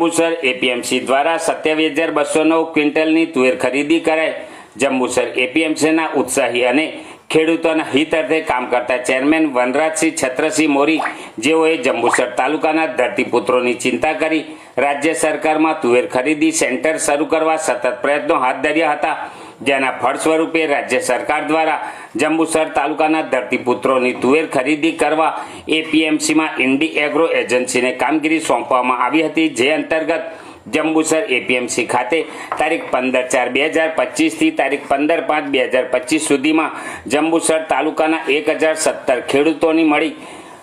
Jambusar APMC દ્વારા સત્યાવીસ હજાર બસો નવ ક્વિન્ટલની તુવેર ખરીદી કરાઈ જંબુસર એપીએમસીના ઉત્સાહી અને ખેડૂતોના હિત અર્થે કામ કરતા ચેરમેન વનરાજસિંહ છત્રસિંહ મોરી જેઓએ જંબુસર તાલુકાના ધરતીપુત્રોની ચિંતા કરી. રાજ્ય સરકારમાં તુવેર ખરીદી સેન્ટર શરૂ કરવા સતત પ્રયત્નો હાથ ધર્યા હતા. જેના ફળ સ્વરૂપે રાજ્ય સરકાર દ્વારા જંબુસર તાલુકાના ધરતીપુત્રોની તુવેર ખરીદી કરવા એપીએમસીમાં ઇન્ડી એગ્રો એજન્સીને કામગીરી સોંપવામાં આવી હતી. જે અંતર્ગત જંબુસર એપીએમસી ખાતે તારીખ પંદર ચાર બે હજાર પચીસથી તારીખ પંદર પાંચ બે હજાર પચીસ સુધીમાં જંબુસર તાલુકાના એક હજાર સત્તર ખેડૂતોની મળી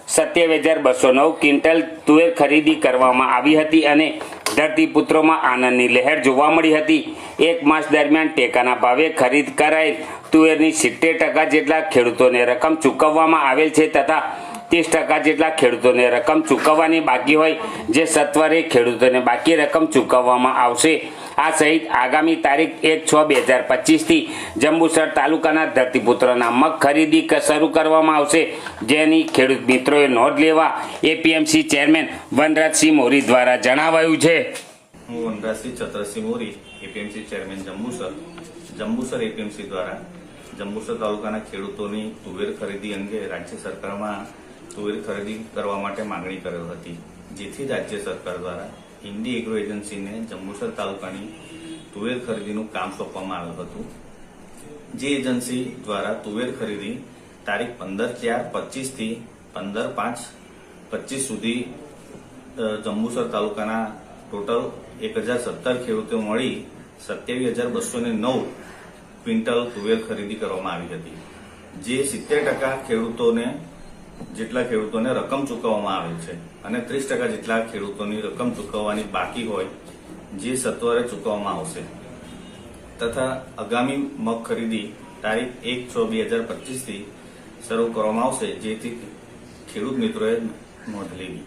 સત્યાવીસ હજાર બસો નવ ક્વિન્ટલ તુવેર ખરીદી કરવામાં આવી હતી અને ધરતીપુત્રોમાં આનંદની લહેર જોવા મળી હતી. એક માસ દરમિયાન ટેકાના ભાવે ખરીદ કરાયેલ તુવેરની સિત્તેર ટકા જેટલા ખેડૂતોને રકમ ચૂકવવામાં આવેલ છે તથા ત્રીસ ટકા જેટલા ખેડૂતોને રકમ ચૂકવવાની બાકી હોય, જે સત્વરે ખેડૂતોને બાકી રકમ ચૂકવવામાં આવશે. આ સહિત આગામી તારીખ એક છ બે હજાર પચીસથી જંબુસર તાલુકાના ધરતીપુત્રના મગ ખરીદી શરૂ કરવામાં આવશે. જેની ખેડૂત મિત્રોએ નોંધ લેવા એપીએમસી ચેરમેન વનરાજસિંહ મોરી દ્વારા જણાવાયું છે. હું Vanrajsinh Chhatrasinh Mori APMC chairman Jambusar. Jambusar APMC દ્વારા જંબુસર તાલુકાના ખેડૂતોની તુવેર ખરીદી અંગે રાજ્ય સરકારમાં તુવેર ખરીદી કરવા માટે માંગણી કરેલ હતી, જેથી રાજ્ય સરકાર દ્વારા ઇન્ડી એગ્રો એજન્સીને જંબુસર તાલુકાની તુવેર ખરીદીનું કામ સોંપવામાં આવ્યું હતું. જે એજન્સી દ્વારા તુવેર ખરીદી તારીખ પંદર ચાર પચીસથી પંદર પાંચ પચીસ સુધી જંબુસર તાલુકાના ટોટલ એક હજાર સત્તર ખેડૂતો મળી સત્યાવીસ હજાર બસો ને નવ ક્વિન્ટલ તુવેર ખરીદી કરવામાં આવી હતી. જે સિત્તેર ટકા ખેડૂતોને જેટલા ખેડૂતોને રકમ ચૂકવવામાં આવેલ છે અને ત્રીસ ટકા જેટલા ખેડૂતોની રકમ ચૂકવવાની બાકી હોય, જે સત્વરે ચૂકવવામાં આવશે. તથા આગામી મગ ખરીદી તારીખ એક છ બે હજાર પચીસથી શરૂ કરવામાં આવશે, જેથી ખેડૂત મિત્રોએ નોંધ લેવી.